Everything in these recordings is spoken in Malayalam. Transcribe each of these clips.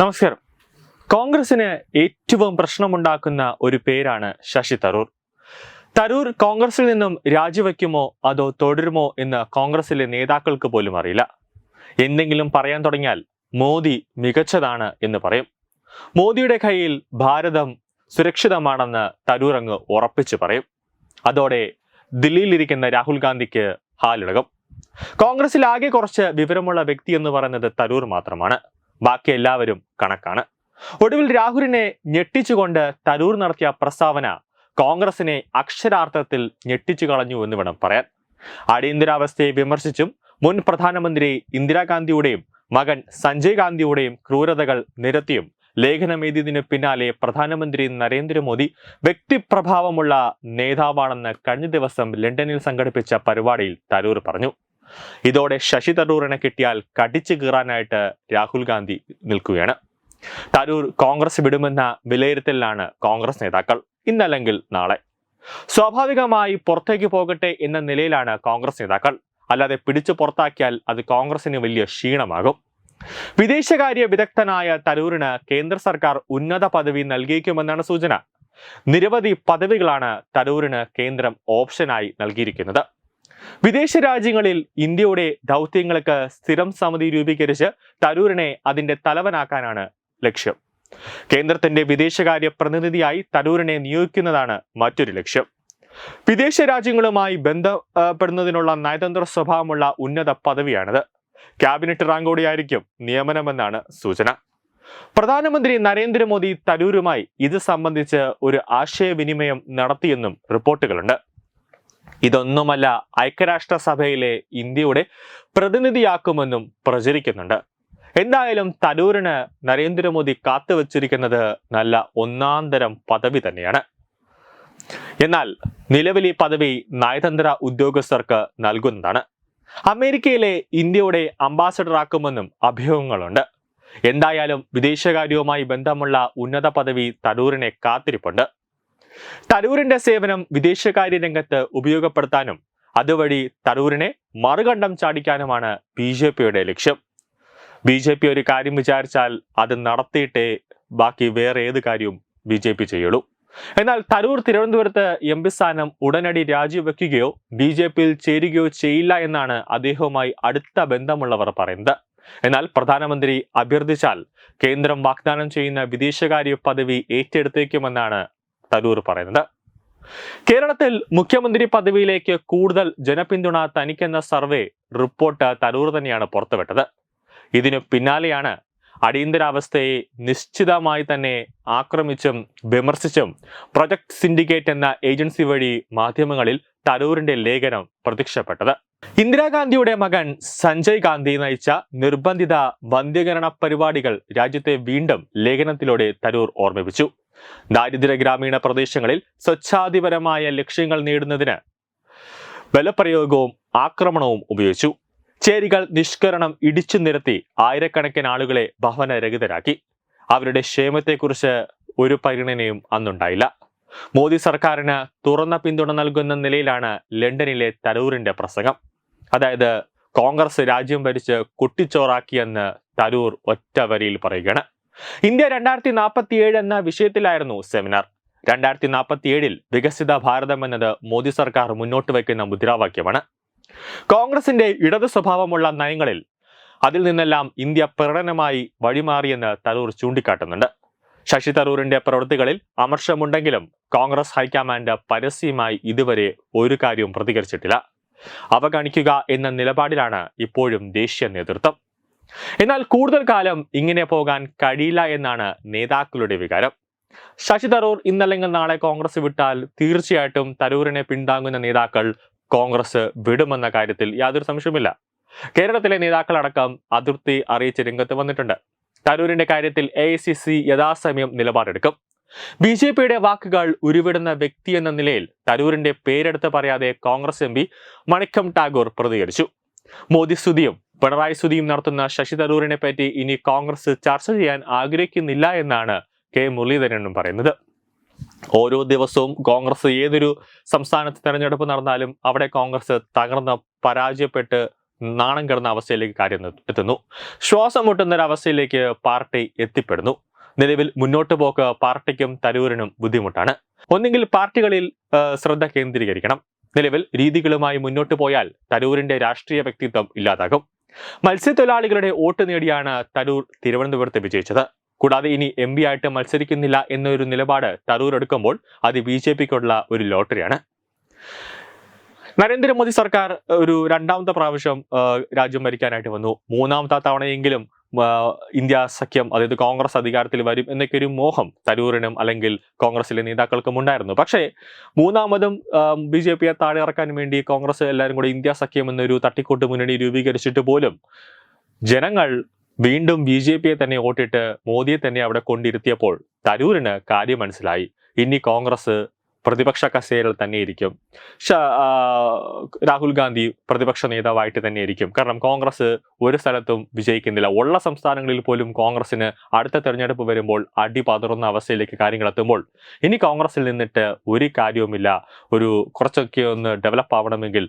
നമസ്കാരം. കോൺഗ്രസിന് ഏറ്റവും പ്രശ്നമുണ്ടാക്കുന്ന ഒരു പേരാണ് ശശി തരൂർ. തരൂർ കോൺഗ്രസിൽ നിന്നും രാജിവെക്കുമോ അതോ തുടരുമോ എന്ന് കോൺഗ്രസിലെ നേതാക്കൾക്ക് പോലും അറിയില്ല. എന്തെങ്കിലും പറയാൻ തുടങ്ങിയാൽ മോദി മികച്ചതാണ് എന്ന് പറയും. മോദിയുടെ കയ്യിൽ ഭാരതം സുരക്ഷിതമാണെന്ന് തരൂർ അങ്ങ് ഉറപ്പിച്ചു പറയും. അതോടെ ദില്ലിയിലിരിക്കുന്ന രാഹുൽ ഗാന്ധിക്ക് ഹാലിളകും. കോൺഗ്രസിൽ ആകെ കുറച്ച് വിവരമുള്ള വ്യക്തി എന്ന് പറയുന്നത് തരൂർ മാത്രമാണ്. ബാക്കി എല്ലാവരും കണക്കാണ്. ഒടുവിൽ രാഹുലിനെ ഞെട്ടിച്ചുകൊണ്ട് തരൂർ നടത്തിയ പ്രസ്താവന കോൺഗ്രസിനെ അക്ഷരാർത്ഥത്തിൽ ഞെട്ടിച്ചു കളഞ്ഞു എന്ന് വേണം പറയാൻ. അടിയന്തരാവസ്ഥയെ വിമർശിച്ചും മുൻ പ്രധാനമന്ത്രി ഇന്ദിരാഗാന്ധിയുടെയും മകൻ സഞ്ജയ് ഗാന്ധിയുടെയും ക്രൂരതകൾ നിരത്തിയും ലേഖനമെഴുതിയതിനു പിന്നാലെ പ്രധാനമന്ത്രി നരേന്ദ്രമോദി വ്യക്തിപ്രഭാവമുള്ള നേതാവാണെന്ന് കഴിഞ്ഞ ദിവസം ലണ്ടനിൽ സംഘടിപ്പിച്ച പരിപാടിയിൽ തരൂർ പറഞ്ഞു. ഇതോടെ ശശി തരൂറിനെ കിട്ടിയാൽ കടിച്ചു കീറാനായിട്ട് രാഹുൽ ഗാന്ധി നിൽക്കുകയാണ്. തരൂർ കോൺഗ്രസ് വിടുമെന്ന വിലയിരുത്തലിലാണ് കോൺഗ്രസ് നേതാക്കൾ ഇന്നല്ലെങ്കിൽ നാളെ. സ്വാഭാവികമായി പുറത്തേക്ക് പോകട്ടെ എന്ന നിലയിലാണ് കോൺഗ്രസ് നേതാക്കൾ. അല്ലാതെ പിടിച്ചു പുറത്താക്കിയാൽ അത് കോൺഗ്രസിന് വലിയ ക്ഷീണമാകും. വിദേശകാര്യ വിദഗ്ധനായ തരൂരിന് കേന്ദ്ര സർക്കാർ ഉന്നത പദവി നൽകിയേക്കുമെന്നാണ് സൂചന. നിരവധി പദവികളാണ് തരൂരിന് കേന്ദ്രം ഓപ്ഷനായി നൽകിയിരിക്കുന്നത്. വിദേശ രാജ്യങ്ങളിൽ ഇന്ത്യയുടെ ദൗത്യങ്ങൾക്ക് സ്ഥിരം സമിതി രൂപീകരിച്ച് തരൂരിനെ അതിന്റെ തലവനാക്കാനാണ് ലക്ഷ്യം. കേന്ദ്രത്തിന്റെ വിദേശകാര്യ പ്രതിനിധിയായി തരൂരിനെ നിയോഗിക്കുന്നതാണ് മറ്റൊരു ലക്ഷ്യം. വിദേശ രാജ്യങ്ങളുമായി ബന്ധപ്പെടുന്നതിനുള്ള നയതന്ത്ര സ്വഭാവമുള്ള ഉന്നത പദവിയാണിത്. ക്യാബിനറ്റ് റാങ്കോടെയായിരിക്കും നിയമനമെന്നാണ് സൂചന. പ്രധാനമന്ത്രി നരേന്ദ്രമോദി തരൂരുമായി ഇത് സംബന്ധിച്ച് ഒരു ആശയവിനിമയം നടത്തിയെന്നും റിപ്പോർട്ടുകളുണ്ട്. ഇതൊന്നുമല്ല ഐക്യരാഷ്ട്രസഭയിലെ ഇന്ത്യയുടെ പ്രതിനിധിയാക്കുമെന്നും പ്രചരിക്കുന്നുണ്ട്. എന്തായാലും തരൂരിന് നരേന്ദ്രമോദി കാത്തുവച്ചിരിക്കുന്നത് നല്ല ഒന്നാന്തരം പദവി തന്നെയാണ്. എന്നാൽ നിലവിൽ ഈ പദവി നയതന്ത്ര ഉദ്യോഗസ്ഥർക്ക് നൽകുന്നതാണ്. അമേരിക്കയിലെ ഇന്ത്യയുടെ അംബാസഡർ ആക്കുമെന്നും അഭ്യൂഹങ്ങളുണ്ട്. എന്തായാലും വിദേശകാര്യവുമായി ബന്ധമുള്ള ഉന്നത പദവി തരൂരിനെ കാത്തിരിപ്പുണ്ട്. തരൂരിന്റെ സേവനം വിദേശകാര്യ രംഗത്ത് ഉപയോഗപ്പെടുത്താനും അതുവഴി തരൂരിനെ മറുകണ്ഠം ചാടിക്കാനുമാണ് ബി ജെ പിയുടെ ലക്ഷ്യം. ബി ജെ പി ഒരു കാര്യം വിചാരിച്ചാൽ അത് നടത്തിയിട്ടേ ബാക്കി വേറെ ഏത് കാര്യവും ബി ജെ പി ചെയ്യുള്ളൂ. എന്നാൽ തരൂർ തിരുവനന്തപുരത്ത് എം പി സ്ഥാനം ഉടനടി രാജിവെക്കുകയോ ബി ജെ പിയിൽ ചേരുകയോ ചെയ്യില്ല എന്നാണ് അദ്ദേഹവുമായി അടുത്ത ബന്ധമുള്ളവർ പറയുന്നത്. എന്നാൽ പ്രധാനമന്ത്രി അഭ്യർത്ഥിച്ചാൽ കേന്ദ്രം വാഗ്ദാനം ചെയ്യുന്ന വിദേശകാര്യ പദവി ഏറ്റെടുത്തേക്കുമെന്നാണ് തരൂർ പറയുന്നത് കേരളത്തിൽ മുഖ്യമന്ത്രി പദവിയിലേക്ക് കൂടുതൽ ജനപിന്തുണ തനിക്കെന്ന സർവേ റിപ്പോർട്ട് തരൂർ തന്നെയാണ് പുറത്തുവിട്ടത്. ഇതിനു പിന്നാലെയാണ് അടിയന്തരാവസ്ഥയെ നിശ്ചിതമായി തന്നെ ആക്രമിച്ചും വിമർശിച്ചും പ്രൊജക്ട് സിൻഡിക്കേറ്റ് എന്ന ഏജൻസി വഴി മാധ്യമങ്ങളിൽ തരൂരിന്റെ ലേഖനം പ്രത്യക്ഷപ്പെട്ടത്. ഇന്ദിരാഗാന്ധിയുടെ മകൻ സഞ്ജയ് ഗാന്ധി നയിച്ച നിർബന്ധിത വന്ധ്യകരണ പരിപാടികൾ രാജ്യത്തെ വീണ്ടും ലേഖനത്തിലൂടെ തരൂർ ഓർമ്മിപ്പിച്ചു. ദാരിദ്ര്യ ഗ്രാമീണ പ്രദേശങ്ങളിൽ സ്വച്ഛാധിപരമായ ലക്ഷ്യങ്ങൾ നേടുന്നതിന് ബലപ്രയോഗവും ആക്രമണവും ഉപയോഗിച്ചു. ചേരികൾ നിഷ്കരണം ഇടിച്ചു നിരത്തി ആയിരക്കണക്കിന് ആളുകളെ ഭവനരഹിതരാക്കി. അവരുടെ ക്ഷേമത്തെക്കുറിച്ച് ഒരു പരിഗണനയും അന്നുണ്ടായില്ല. മോദി സർക്കാരിന് തുറന്ന പിന്തുണ നൽകുന്ന നിലയിലാണ് ലണ്ടനിലെ തരൂരിന്റെ പ്രസംഗം. അതായത് കോൺഗ്രസ് രാജ്യം ഭരിച്ച് കുട്ടിച്ചോറാക്കിയെന്ന് തരൂർ ഒറ്റ വരിയിൽ പറയുകയാണ്. ഇന്ത്യ രണ്ടായിരത്തി നാൽപ്പത്തിയേഴ് എന്ന വിഷയത്തിലായിരുന്നു സെമിനാർ. രണ്ടായിരത്തി നാൽപ്പത്തിയേഴിൽ വികസിത ഭാരതം എന്നത് മോദി സർക്കാർ മുന്നോട്ട് വയ്ക്കുന്ന മുദ്രാവാക്യമാണ്. കോൺഗ്രസിന്റെ ഇടത് സ്വഭാവമുള്ള നയങ്ങളിൽ അതിൽ നിന്നെല്ലാം ഇന്ത്യ പ്രകടനമായി വഴിമാറിയെന്ന് തരൂർ ചൂണ്ടിക്കാട്ടുന്നുണ്ട്. ശശി തരൂരിന്റെ പ്രവൃത്തികളിൽ അമർഷമുണ്ടെങ്കിലും കോൺഗ്രസ് ഹൈക്കമാൻഡ് പരസ്യമായി ഇതുവരെ ഒരു കാര്യവും പ്രതികരിച്ചിട്ടില്ല. അവഗണിക്കുക എന്ന നിലപാടിലാണ് ഇപ്പോഴും ദേശീയ നേതൃത്വം. എന്നാൽ കൂടുതൽ കാലം ഇങ്ങനെ പോകാൻ കഴിയില്ല എന്നാണ് നേതാക്കളുടെ വികാരം. ശശി തരൂർ ഇന്നല്ലെങ്കിൽ നാളെ കോൺഗ്രസ് വിട്ടാൽ തീർച്ചയായിട്ടും തരൂരിനെ പിന്താങ്ങുന്ന നേതാക്കൾ കോൺഗ്രസ് വിടുമെന്ന കാര്യത്തിൽ യാതൊരു സംശയവുമില്ല. കേരളത്തിലെ നേതാക്കളടക്കം അതിർത്തി അറിയിച്ച് രംഗത്ത് വന്നിട്ടുണ്ട്. തരൂരിന്റെ കാര്യത്തിൽ എ ഐ സി സി യഥാസമയം നിലപാടെടുക്കും. ബി ജെ പിയുടെ വാക്കുകൾ ഉരുവിടുന്ന വ്യക്തി എന്ന നിലയിൽ തരൂരിന്റെ പേരെടുത്ത് പറയാതെ കോൺഗ്രസ് എം പി മണിക്കം ടാഗോർ പ്രതികരിച്ചു. മോദി സ്തുതിയും. പിണറായി സ്തുതിയും നടത്തുന്ന ശശി തരൂരിനെ പറ്റി ഇനി കോൺഗ്രസ് ചർച്ച ചെയ്യാൻ ആഗ്രഹിക്കുന്നില്ല എന്നാണ് കെ മുരളീധരനും പറയുന്നത്. ഓരോ ദിവസവും കോൺഗ്രസ് ഏതൊരു സംസ്ഥാനത്ത് തെരഞ്ഞെടുപ്പ് നടന്നാലും അവിടെ കോൺഗ്രസ് തകർന്ന് പരാജയപ്പെട്ട് നാണം കിടന്ന അവസ്ഥയിലേക്ക് കാര്യം എത്തുന്നു. ശ്വാസം മുട്ടുന്ന അവസ്ഥയിലേക്ക് പാർട്ടി എത്തിപ്പെടുന്നു. നിലവിൽ മുന്നോട്ട് പോക്ക് പാർട്ടിക്കും തരൂരിനും ബുദ്ധിമുട്ടാണ്. ഒന്നെങ്കിൽ പാർട്ടികളിൽ ശ്രദ്ധ കേന്ദ്രീകരിക്കണം. നിലവിൽ രീതികളുമായി മുന്നോട്ട് പോയാൽ തരൂരിന്റെ രാഷ്ട്രീയ വ്യക്തിത്വം ഇല്ലാതാകും. മത്സ്യത്തൊഴിലാളികളുടെ വോട്ട് നേടിയാണ് തരൂർ തിരുവനന്തപുരത്ത് വിജയിച്ചത്. കൂടാതെ ഇനി എം പി ആയിട്ട് മത്സരിക്കുന്നില്ല എന്നൊരു നിലപാട് തരൂർ എടുക്കുമ്പോൾ അത് ബി ജെ പിക്കുള്ള ഒരു ലോട്ടറിയാണ്. നരേന്ദ്രമോദി സർക്കാർ ഒരു രണ്ടാമത്തെ പ്രാവശ്യം രാജ്യം ഭരിക്കാനായിട്ട് വന്നു. മൂന്നാമത്തെ തവണയെങ്കിലും ഇന്ത്യ സഖ്യം അതായത് കോൺഗ്രസ് അധികാരത്തിൽ വരും എന്നൊക്കെ ഒരു മോഹം തരൂരിനും അല്ലെങ്കിൽ കോൺഗ്രസിലെ നേതാക്കൾക്കും ഉണ്ടായിരുന്നു. പക്ഷേ മൂന്നാമതും ബി ജെ പിയെ താഴെ ഇറക്കാൻ വേണ്ടി കോൺഗ്രസ് എല്ലാവരും കൂടി ഇന്ത്യ സഖ്യം എന്നൊരു തട്ടിക്കൂട്ട് മുന്നണി രൂപീകരിച്ചിട്ട് പോലും ജനങ്ങൾ വീണ്ടും ബി ജെ പിയെ തന്നെ വോട്ടിട്ട് മോദിയെ തന്നെ അവിടെ കൊണ്ടിരുത്തിയപ്പോൾ തരൂരിന് കാര്യം മനസ്സിലായി. ഇനി കോൺഗ്രസ് പ്രതിപക്ഷ കസേരയിൽ തന്നെ ഇരിക്കും. രാഹുൽ ഗാന്ധി പ്രതിപക്ഷ നേതാവായിട്ട് തന്നെ ഇരിക്കും. കാരണം കോൺഗ്രസ് ഒരു സ്ഥലത്തും വിജയിക്കുന്നില്ല. ഉള്ള സംസ്ഥാനങ്ങളിൽ പോലും കോൺഗ്രസിന് അടുത്ത തെരഞ്ഞെടുപ്പ് വരുമ്പോൾ അടി പതറുന്ന അവസ്ഥയിലേക്ക് കാര്യങ്ങൾ എത്തുമ്പോൾ ഇനി കോൺഗ്രസിൽ നിന്നിട്ട് ഒരു കാര്യവുമില്ല. ഒരു കുറച്ചൊക്കെ ഒന്ന് ഡെവലപ്പ് ആവണമെങ്കിൽ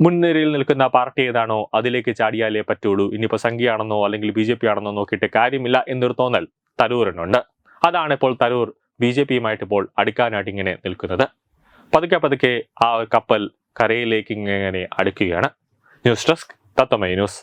മുൻനിരയിൽ നിൽക്കുന്ന പാർട്ടി ഏതാണോ അതിലേക്ക് ചാടിയാലേ പറ്റുള്ളൂ. ഇനിയിപ്പോൾ സംഖ്യയാണെന്നോ അല്ലെങ്കിൽ ബി ജെ പി ആണെന്നോ നോക്കിയിട്ട് കാര്യമില്ല എന്നൊരു തോന്നൽ തരൂരിനുണ്ട്. അതാണ് ഇപ്പോൾ തരൂർ ബി ജെ പിയുമായിട്ട് ഇപ്പോൾ അടുക്കാനായിട്ട് ഇങ്ങനെ നിൽക്കുന്നത്. പതുക്കെ പതുക്കെ ആ കപ്പൽ കരയിലേക്ക് ഇങ്ങനെ അടുക്കുകയാണ്. News desk Tatwamayi news.